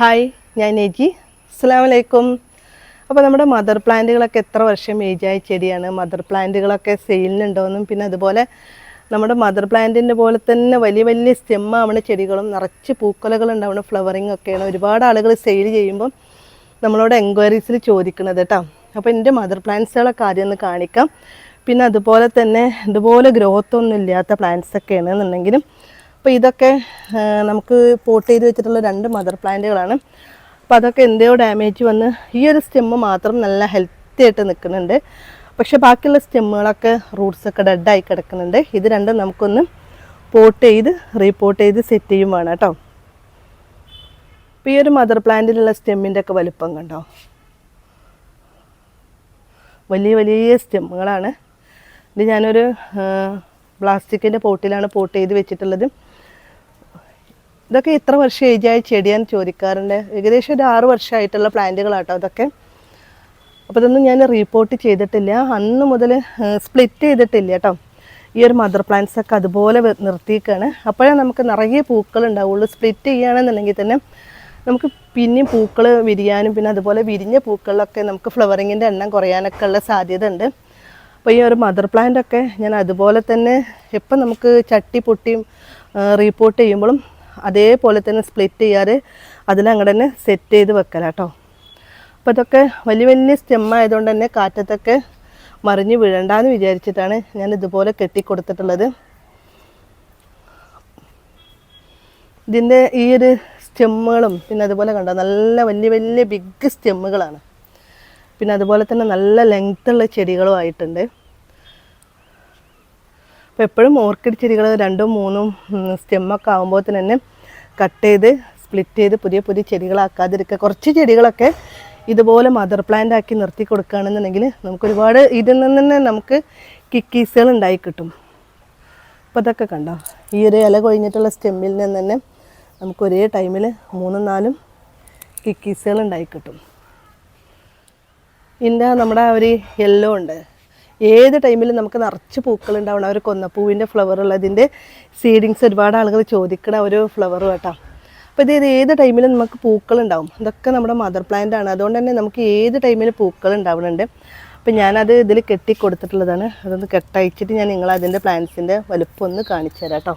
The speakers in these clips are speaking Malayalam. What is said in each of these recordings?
ഹായ് ഞാൻ നെജി. അസ്സാം വലൈക്കും അപ്പോൾ നമ്മുടെ മദർ പ്ലാന്റുകളൊക്കെ എത്ര വർഷം ഏജായ ചെടിയാണ്? മദർ പ്ലാന്റുകളൊക്കെ സെയിലിനുണ്ടോയെന്നും പിന്നെ അതുപോലെ നമ്മുടെ മദർ പ്ലാന്റിന്റെ പോലെ തന്നെ വലിയ വലിയ സ്റ്റെമ്മാവണ ചെടികളും നിറച്ച് പൂക്കലകളുണ്ടാവണം ഫ്ലവറിംഗ് ഫ്ലവറിങ് ഒക്കെയാണ്. ഒരുപാട് ആളുകൾ സെയിൽ ചെയ്യുമ്പം നമ്മളോട് എൻക്വയറീസിൽ ചോദിക്കുന്നത് കേട്ടോ അപ്പോൾ എന്റെ മദർ പ്ലാന്റ്സുകളൊക്കെ ആദ്യം ഒന്ന് കാണിക്കാം. പിന്നെ അതുപോലെ തന്നെ ഇതുപോലെ ഗ്രോത്ത് ഒന്നും ഇല്ലാത്ത പ്ലാന്റ്സ് എന്നുണ്ടെങ്കിലും അപ്പോൾ ഇതൊക്കെ നമുക്ക് പോട്ട് ചെയ്ത് വെച്ചിട്ടുള്ള രണ്ട് മദർ പ്ലാന്റുകളാണ്. അപ്പോൾ അതൊക്കെ എന്തോ ഡാമേജ് വന്ന് ഈ ഒരു സ്റ്റെമ്മ് മാത്രം നല്ല ഹെൽത്തി ആയിട്ട് നിൽക്കുന്നുണ്ട് പക്ഷെ ബാക്കിയുള്ള സ്റ്റെമ്മുകളൊക്കെ റൂട്ട്സൊക്കെ ഡെഡായി കിടക്കുന്നുണ്ട്. ഇത് രണ്ടും നമുക്കൊന്ന് പോട്ട് ചെയ്ത് റീപോട്ട് ചെയ്ത് സെറ്റ് ചെയ്യും വേണം കേട്ടോ. അപ്പോൾ ഈ ഒരു മദർ പ്ലാന്റിലുള്ള സ്റ്റെമ്മിന്റെ ഒക്കെ വലുപ്പം കണ്ടോ? വലിയ വലിയ സ്റ്റെമ്മുകളാണ് ഇത് ഞാനൊരു പ്ലാസ്റ്റിക്കിന്റെ പോട്ടിലാണ് പോട്ട് ചെയ്ത് വെച്ചിട്ടുള്ളത്. ഇതൊക്കെ ഇത്ര വർഷം ഏജായ ചെടിയാന്ന് ചോദിക്കാറുണ്ട്. ഏകദേശം ഒരു ആറ് വർഷമായിട്ടുള്ള പ്ലാന്റുകളാട്ടോ അതൊക്കെ അപ്പോൾ ഇതൊന്നും ഞാൻ റീപ്പോർട്ട് ചെയ്തിട്ടില്ല. അന്ന് മുതൽ സ്പ്ലിറ്റ് ചെയ്തിട്ടില്ല കേട്ടോ ഈ ഒരു മദർ പ്ലാന്റ്സ് ഒക്കെ അതുപോലെ നിർത്തിയിക്കാണ് നിർത്തിയേക്കാണ്. അപ്പോഴേ നമുക്ക് നിറയെ പൂക്കൾ ഉണ്ടാവുള്ളൂ. സ്പ്ലിറ്റ് ചെയ്യുകയാണെന്നുണ്ടെങ്കിൽ തന്നെ നമുക്ക് പിന്നെയും പൂക്കൾ വിരിയാനും പിന്നെ അതുപോലെ വിരിഞ്ഞ പൂക്കളിലൊക്കെ നമുക്ക് ഫ്ലവറിങ്ങിന്റെ എണ്ണം കുറയാനൊക്കെ ഉള്ള സാധ്യത ഉണ്ട്. അപ്പോൾ ഈ ഒരു മദർ പ്ലാന്റ് ഒക്കെ ഞാൻ അതുപോലെ തന്നെ എപ്പം നമുക്ക് ചട്ടി പൊട്ടിയും റീപ്പോർട്ട് ചെയ്യുമ്പോഴും അതേപോലെ തന്നെ സ്പ്ലിറ്റ് ചെയ്യാതെ അതിലങ്ങടെ തന്നെ സെറ്റ് ചെയ്ത് വെക്കലാട്ടോ അപ്പോൾ ഇതൊക്കെ വലിയ വലിയ സ്റ്റെം ആയതുകൊണ്ട് തന്നെ കാറ്റത്തൊക്കെ മറിഞ്ഞ് വീഴണ്ടെന്ന് വിചാരിച്ചിട്ടാണ് ഞാൻ ഇതുപോലെ കെട്ടിക്കൊടുത്തിട്ടുള്ളത്. ഇതിന്റെ ഈ ഒരു സ്റ്റെമ്മുകളും പിന്നെ അതുപോലെ കണ്ടോ നല്ല വലിയ വലിയ ബിഗ് സ്റ്റെമ്മുകളാണ് പിന്നെ അതുപോലെ തന്നെ നല്ല ലെങ്ത്തുള്ള ചെടികളും ആയിട്ടുണ്ട്. അപ്പോൾ എപ്പോഴും ഓർക്കിഡ് ചെടികൾ രണ്ടും മൂന്നും സ്റ്റെമ്മൊക്കെ ആകുമ്പോൾ തന്നെ കട്ട് ചെയ്ത് സ്പ്ലിറ്റ് ചെയ്ത് പുതിയ പുതിയ ചെടികളാക്കാതിരിക്കുക കുറച്ച് ചെടികളൊക്കെ ഇതുപോലെ മദർ പ്ലാന്റ് ആക്കി നിർത്തി കൊടുക്കുകയാണെന്നുണ്ടെങ്കിൽ നമുക്ക് ഒരുപാട് ഇതിൽ നിന്ന് തന്നെ നമുക്ക് കിക്കീസുകൾ ഉണ്ടായി കിട്ടും. അപ്പോൾ അതൊക്കെ കണ്ടോ? ഈ ഒരു ഇല കൊഴിഞ്ഞിട്ടുള്ള സ്റ്റെമ്മിൽ നിന്ന് തന്നെ നമുക്ക് ഒരേ ടൈമിൽ മൂന്നും നാലും കിക്കീസുകൾ ഉണ്ടായി കിട്ടും. ഇതിന്റെ നമ്മുടെ ഒരു യെല്ലോ ഉണ്ട്. ഏത് ടൈമിലും നമുക്ക് നിറച്ച് പൂക്കൾ ഉണ്ടാവണം. ഒരു കൊന്നപ്പൂവിന്റെ ഫ്ലവർ ഉള്ളതിന്റെ സീഡിങ്സ് ഒരുപാട് ആളുകൾ ചോദിക്കണ ഒരു ഫ്ലവർ കേട്ടോ. അപ്പോൾ ഇത് ഏത് ടൈമിലും നമുക്ക് പൂക്കൾ ഉണ്ടാവും. ഇതൊക്കെ നമ്മുടെ മദർ പ്ലാന്റ് ആണ്. അതുകൊണ്ട് തന്നെ നമുക്ക് ഏത് ടൈമിൽ പൂക്കൾ ഉണ്ടാവുന്നുണ്ട് അപ്പോൾ ഞാനത് ഇതിൽ കെട്ടി കൊടുത്തിട്ടുള്ളതാണ് അതൊന്ന് കെട്ടയച്ചിട്ട് ഞാൻ നിങ്ങൾ അതിന്റെ പ്ലാന്റ്സിന്റെ വലുപ്പം ഒന്ന് കാണിച്ചു തരാം കേട്ടോ.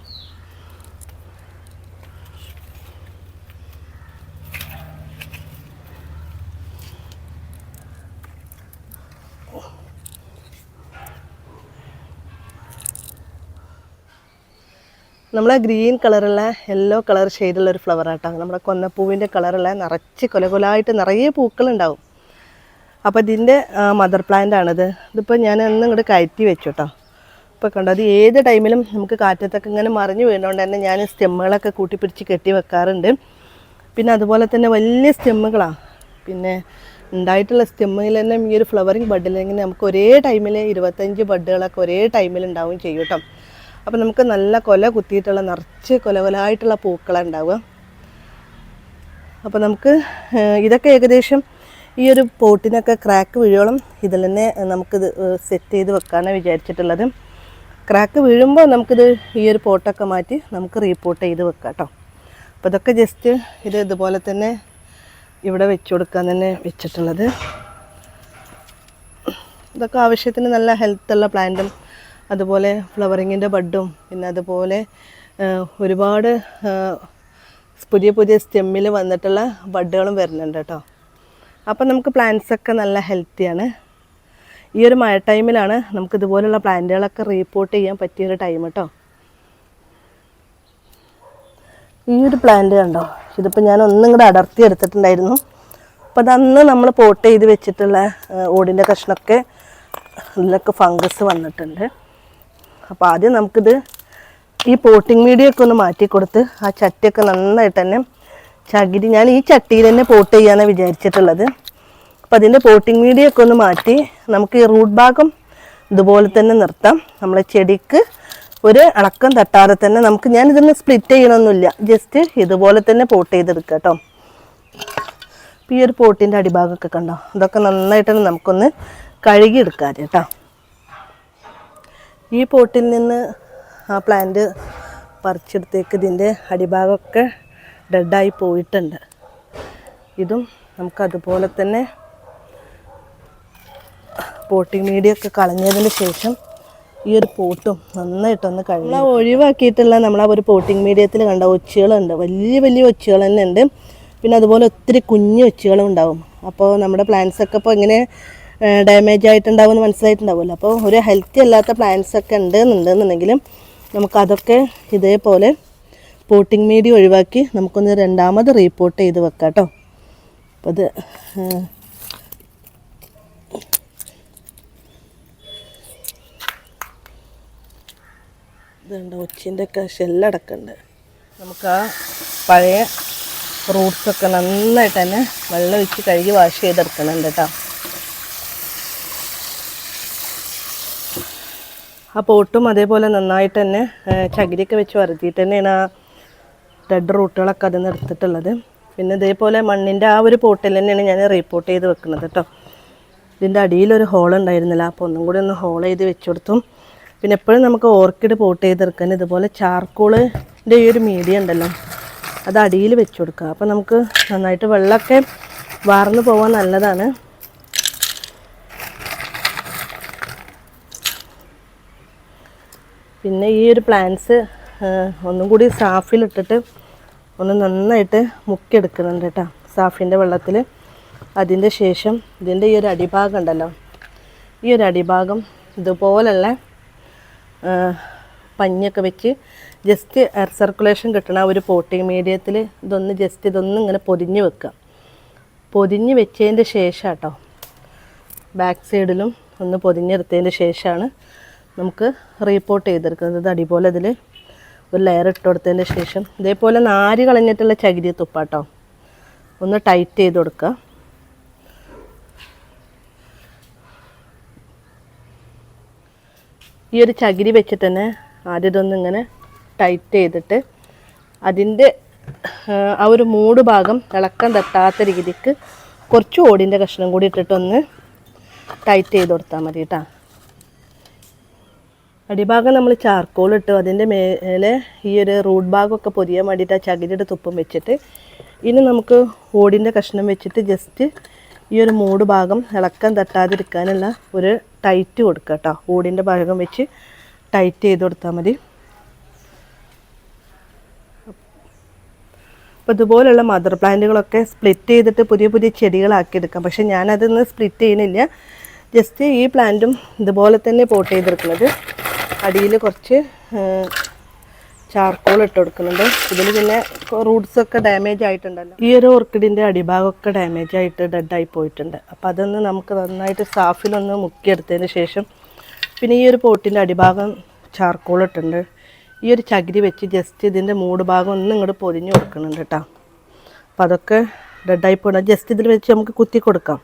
നമ്മളെ ഗ്രീൻ കളറുള്ള യെല്ലോ കളർ ഷെയ്ഡുള്ള ഒരു ഫ്ലവർ ആട്ടോ. നമ്മുടെ കൊന്നപ്പൂവിന്റെ കളറുള്ള നിറച്ച് കൊലകൊലായിട്ട് നിറയെ പൂക്കളുണ്ടാവും. അപ്പോൾ ഇതിന്റെ മദർ പ്ലാന്റ് ആണിത്. ഇതിപ്പോൾ ഞാൻ ഒന്ന് ഇങ്ങോട്ട് കയറ്റി വെച്ചു കേട്ടോ ഇപ്പോൾ കണ്ടോ അത് ഏത് ടൈമിലും നമുക്ക് കാറ്റത്തൊക്കെ ഇങ്ങനെ മറിഞ്ഞു വീണുകൊണ്ട് തന്നെ ഞാൻ സ്റ്റെമ്മുകളൊക്കെ കൂട്ടിപ്പിടിച്ച് കെട്ടി വെക്കാറുണ്ട്. പിന്നെ അതുപോലെ തന്നെ വലിയ സ്റ്റെമ്മുകളാണ് പിന്നെ ഉണ്ടായിട്ടുള്ള സ്റ്റെമ്മിൽ തന്നെ ഈ ഒരു ഫ്ലവറിങ് ബഡിലെങ്കിൽ നമുക്ക് ഒരേ ടൈമിൽ ഇരുപത്തഞ്ച് ബഡുകളൊക്കെ ഒരേ ടൈമിൽ ഉണ്ടാവും ചെയ്യും കേട്ടോ അപ്പോൾ നമുക്ക് നല്ല കൊല കുത്തിയിട്ടുള്ള നിറച്ച് കൊല കൊലായിട്ടുള്ള പൂക്കളുണ്ടാവുക. അപ്പോൾ നമുക്ക് ഇതൊക്കെ ഏകദേശം ഈ ഒരു പോട്ടിനൊക്കെ ക്രാക്ക് വീഴോളം ഇതിൽ തന്നെ നമുക്കിത് സെറ്റ് ചെയ്ത് വെക്കാനാണ് വിചാരിച്ചിട്ടുള്ളത്. ക്രാക്ക് വീഴുമ്പോൾ നമുക്കിത് ഈ ഒരു പോട്ടൊക്കെ മാറ്റി നമുക്ക് റീപോട്ട് ചെയ്ത് വെക്കാം കേട്ടോ. അപ്പോൾ ഇതൊക്കെ ജസ്റ്റ് ഇത് ഇതുപോലെ തന്നെ ഇവിടെ വെച്ച് കൊടുക്കാൻ തന്നെ വെച്ചിട്ടുള്ളത്. ഇതൊക്കെ ആവശ്യത്തിന് നല്ല ഹെൽത്തുള്ള പ്ലാന്റും അതുപോലെ ഫ്ലവറിങ്ങിന്റെ ബഡും പിന്നെ അതുപോലെ ഒരുപാട് പുതിയ പുതിയ സ്റ്റെമ്മിൽ വന്നിട്ടുള്ള ബഡുകളും വരുന്നുണ്ട് കേട്ടോ. അപ്പം നമുക്ക് പ്ലാന്റ്സൊക്കെ നല്ല ഹെൽത്തിയാണ് ഈ ഒരു മഴ ടൈമിലാണ് നമുക്ക് ഇതുപോലുള്ള പ്ലാന്റുകളൊക്കെ റീപോർട്ട് ചെയ്യാൻ പറ്റിയൊരു ടൈം കേട്ടോ ഈ ഒരു പ്ലാന്റ് കണ്ടോ? ഇതിപ്പോൾ ഞാൻ ഒന്നും കൂടെ അടർത്തി എടുത്തിട്ടുണ്ടായിരുന്നു. അപ്പോൾ അതന്ന് നമ്മൾ പോട്ട് ചെയ്ത് വെച്ചിട്ടുള്ള ഓടിന്റെ കഷ്ണമൊക്കെ ഇതിലൊക്കെ ഫംഗസ് വന്നിട്ടുണ്ട്. അപ്പോൾ ആദ്യം നമുക്കിത് ഈ പോട്ടിങ് മീഡിയ ഒക്കെ ഒന്ന് മാറ്റി കൊടുത്ത് ആ ചട്ടിയൊക്കെ നന്നായിട്ട് തന്നെ ചകിരി ഞാൻ ഈ ചട്ടിയിൽ തന്നെ പോട്ട് ചെയ്യാനാണ് വിചാരിച്ചിട്ടുള്ളത്. അപ്പോൾ അതിന്റെ പോട്ടിങ് മീഡിയ ഒക്കെ ഒന്ന് മാറ്റി നമുക്ക് ഈ റൂട്ട് ഭാഗം ഇതുപോലെ തന്നെ നിർത്താം. നമ്മളെ ചെടിക്ക് ഒരു ഇളക്കം തട്ടാതെ തന്നെ നമുക്ക് ഞാൻ ഇതിന് സ്പ്ലിറ്റ് ചെയ്യണമൊന്നുമില്ല ജസ്റ്റ് ഇതുപോലെ തന്നെ പോട്ട് ചെയ്തെടുക്കുക കേട്ടോ. ഈ ഒരു പോട്ടിന്റെ അടിഭാഗമൊക്കെ കണ്ടോ? അതൊക്കെ നന്നായിട്ട് നമുക്കൊന്ന് കഴുകിയെടുക്കാം കേട്ടോ. ഈ പോട്ടിൽ നിന്ന് ആ പ്ലാന്റ് പറിച്ചെടുത്തേക്ക് ഇതിന്റെ അടിഭാഗമൊക്കെ ഡെഡായി പോയിട്ടുണ്ട്. ഇതും നമുക്കതുപോലെ തന്നെ പോട്ടിംഗ് മീഡിയൊക്കെ കളഞ്ഞതിന് ശേഷം ഈ ഒരു പോട്ടും നന്നായിട്ടൊന്ന് കഴിഞ്ഞ ഒഴിവാക്കിയിട്ടുള്ള നമ്മളാ ഒരു പോട്ടിംഗ് മീഡിയത്തിൽ കണ്ട ഒച്ചുകളുണ്ട്. വലിയ വലിയ ഒച്ചുകൾ തന്നെ ഉണ്ട് പിന്നെ അതുപോലെ ഒത്തിരി കുഞ്ഞു ഒച്ചുകളും ഉണ്ടാവും. അപ്പോൾ നമ്മുടെ പ്ലാന്റ്സൊക്കെ ഇപ്പോൾ ഇങ്ങനെ ഡാമേജ് ആയിട്ടുണ്ടാവും എന്ന് മനസ്സിലായിട്ടുണ്ടാവുമല്ലോ. അപ്പോൾ ഒരു ഹെൽത്തി അല്ലാത്ത പ്ലാന്റ്സ് ഒക്കെ ഉണ്ട് എന്നുണ്ടെന്നുണ്ടെങ്കിലും നമുക്കതൊക്കെ ഇതേപോലെ പോട്ടിംഗ് മീഡിയ ഒഴിവാക്കി നമുക്കൊന്ന് രണ്ടാമത് റീപോർട്ട് ചെയ്ത് വെക്കാം കേട്ടോ. അപ്പോൾ അത് ഇതുണ്ട് ഒച്ചിന്റെ ഒക്കെ നമുക്ക് ആ പഴയ ഫ്രൂട്ട്സൊക്കെ നന്നായിട്ട് തന്നെ വെള്ളം ഒഴിച്ച് കഴുകി വാഷ് ചെയ്തെടുക്കണുണ്ട് കേട്ടോ. ആ പോട്ടും അതേപോലെ നന്നായിട്ട് തന്നെ ചകിരിയൊക്കെ വെച്ച് വരുത്തിയിട്ട് തന്നെയാണ് ആ റെഡ് റൂട്ടുകളൊക്കെ അതിൽ നിന്ന് എടുത്തിട്ടുള്ളത്. പിന്നെ ഇതേപോലെ മണ്ണിന്റെ ആ ഒരു പോട്ടിൽ തന്നെയാണ് ഞാൻ റീപ്പോർട്ട് ചെയ്ത് വെക്കുന്നത് കേട്ടോ ഇതിന്റെ അടിയിലൊരു ഹോൾ ഉണ്ടായിരുന്നില്ല അപ്പോൾ ഒന്നും കൂടി ഒന്ന് ഹോൾ ചെയ്ത് വെച്ചു കൊടുത്തു. പിന്നെ എപ്പോഴും നമുക്ക് ഓർക്കിഡ് പോട്ട് ചെയ്തെടുക്കാൻ ഇതുപോലെ ചാർക്കോളിന്റെ ഈ ഒരു മീഡിയ ഉണ്ടല്ലോ അത് അടിയിൽ വെച്ച് കൊടുക്കുക. അപ്പോൾ നമുക്ക് നന്നായിട്ട് വെള്ളമൊക്കെ വാർന്നു പോകാൻ നല്ലതാണ്. പിന്നെ ഈ ഒരു പ്ലാന്റ്സ് ഒന്നും കൂടി സാഫിലിട്ടിട്ട് ഒന്ന് നന്നായിട്ട് മുക്കിയെടുക്കുന്നുണ്ട് കേട്ടോ സാഫിന്റെ വെള്ളത്തിൽ അതിന്റെ ശേഷം ഇതിന്റെ ഈ ഒരു അടിഭാഗം ഉണ്ടല്ലോ ഈ ഒരു അടിഭാഗം ഇതുപോലുള്ള പഞ്ഞൊക്കെ വെച്ച് ജസ്റ്റ് എയർ സർക്കുലേഷൻ കിട്ടണ ഒരു പോട്ടിങ് മീഡിയത്തിൽ ഇതൊന്ന് ജസ്റ്റ് ഇതൊന്നും ഇങ്ങനെ പൊതിഞ്ഞ് വെക്കുക. പൊതിഞ്ഞ് വെച്ചതിന്റെ ശേഷം കേട്ടോ ബാക്ക് സൈഡിലും ഒന്ന് പൊതിഞ്ഞെടുത്തതിന്റെ ശേഷമാണ് നമുക്ക് റീപ്പോർട്ട് ചെയ്തെടുക്കുന്നത്. ഇത് അടിപോലെ ഇതിൽ ഒരു ലെയർ ഇട്ട് കൊടുത്തതിന് ശേഷം ഇതേപോലെ നാര് കളഞ്ഞിട്ടുള്ള ചകിരി തുപ്പാട്ടോ. ഒന്ന് ടൈറ്റ് ചെയ്ത് കൊടുക്കുക ഈ ഒരു ചകിരി വെച്ചിട്ട് തന്നെ ആദ്യം ഇതൊന്ന് ഇങ്ങനെ ടൈറ്റ് ചെയ്തിട്ട് അതിന്റെ ആ ഒരു മൂട് ഭാഗം ഇളക്കം തട്ടാത്ത രീതിക്ക് കുറച്ച് ഓടിന്റെ കഷ്ണം കൂടി ഇട്ടിട്ടൊന്ന് ടൈറ്റ് ചെയ്ത് കൊടുത്താൽ മതി കേട്ടോ അടിഭാഗം നമ്മൾ ചാർക്കോൾ ഇട്ടു. അതിന്റെ മേലെ ഈ ഒരു റൂട്ട് ഭാഗമൊക്കെ പൊതിയാൻ വേണ്ടിയിട്ട് ആ ചകിരിയുടെ തുപ്പും വെച്ചിട്ട്. ഇനി നമുക്ക് ഓടിന്റെ കഷ്ണം വെച്ചിട്ട് ജസ്റ്റ് ഈ ഒരു മൂട് ഭാഗം ഇളക്കം തട്ടാതിരിക്കാനുള്ള ഒരു ടൈറ്റ് കൊടുക്കുക കേട്ടോ. ഓടിന്റെ ഭാഗം വെച്ച് ടൈറ്റ് ചെയ്ത് കൊടുത്താൽ മതി. അപ്പോൾ ഇതുപോലുള്ള മദർ പ്ലാന്റുകളൊക്കെ സ്പ്ലിറ്റ് ചെയ്തിട്ട് പുതിയ പുതിയ ചെടികളാക്കി എടുക്കാം. പക്ഷേ ഞാനതിന്ന് സ്പ്ലിറ്റ് ചെയ്യുന്നില്ല. ജസ്റ്റ് ഈ പ്ലാന്റും ഇതുപോലെ തന്നെ പോട്ട് ചെയ്തെടുക്കുന്നത്. അടിയിൽ കുറച്ച് ചാർക്കോൾ ഇട്ട് കൊടുക്കുന്നുണ്ട്. ഇതിൽ പിന്നെ റൂട്ട്സ് ഒക്കെ ഡാമേജ് ആയിട്ടുണ്ടല്ലോ. ഈ ഒരു ഓർക്കിഡിന്റെ അടിഭാഗമൊക്കെ ഡാമേജ് ആയിട്ട് ഡെഡായി പോയിട്ടുണ്ട്. അപ്പോൾ അതൊന്ന് നമുക്ക് നന്നായിട്ട് സാഫിലൊന്ന് മുക്കിയെടുത്തതിന് ശേഷം പിന്നെ ഈ ഒരു പോട്ടിന്റെ അടിഭാഗം ചാർക്കോൾ ഇട്ടുണ്ട് ഈ ഒരു ചകിരി വെച്ച് ജസ്റ്റ് ഇതിന്റെ മൂട് ഭാഗം ഒന്ന് ഇങ്ങോട്ട് പൊതിഞ്ഞ് കൊടുക്കുന്നുണ്ട് കേട്ടോ. അപ്പോൾ അതൊക്കെ ഡെഡായി പോകണം ജസ്റ്റ് ഇതിൽ വെച്ച് നമുക്ക് കുത്തി കൊടുക്കാം.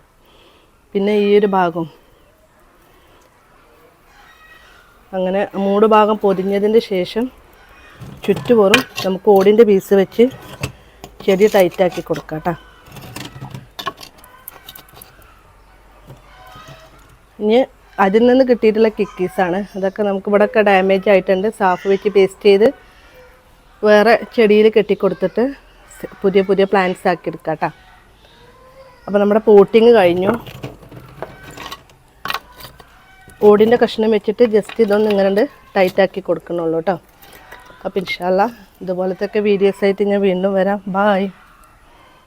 പിന്നെ ഈ ഒരു ഭാഗം അങ്ങനെ മൂട് ഭാഗം പൊതിഞ്ഞതിന്റെ ശേഷം ചുറ്റുപോറും നമുക്ക് ഓടിന്റെ പീസ് വെച്ച് ചെടി ടൈറ്റാക്കി കൊടുക്കാം കേട്ടോ. ഇനി അതിൽ നിന്ന് കിട്ടിയിട്ടുള്ള കിക്കീസാണ് അതൊക്കെ നമുക്ക് ഇവിടെ ഇവിടെയൊക്കെ ഡാമേജ് ആയിട്ടുണ്ട്. സാഫ് വെച്ച് പേസ്റ്റ് ചെയ്ത് വേറെ ചെടിയിൽ കെട്ടിക്കൊടുത്തിട്ട് പുതിയ പുതിയ പ്ലാന്റ്സ് ആക്കി എടുക്കാം കേട്ടോ. അപ്പോൾ നമ്മുടെ പോട്ടിങ് കഴിഞ്ഞു. ഓടിന്റെ കഷ്ണം വെച്ചിട്ട് ജസ്റ്റ് ഇതൊന്ന് ഇങ്ങനെ ടൈറ്റാക്കി കൊടുക്കണുള്ളൂ കേട്ടോ അപ്പോൾ ഇൻഷാല്ല ഇതുപോലത്തെ ഒക്കെ വീഡിയോസ് ആയിട്ട് ഞാൻ വീണ്ടും വരാം. ബായ്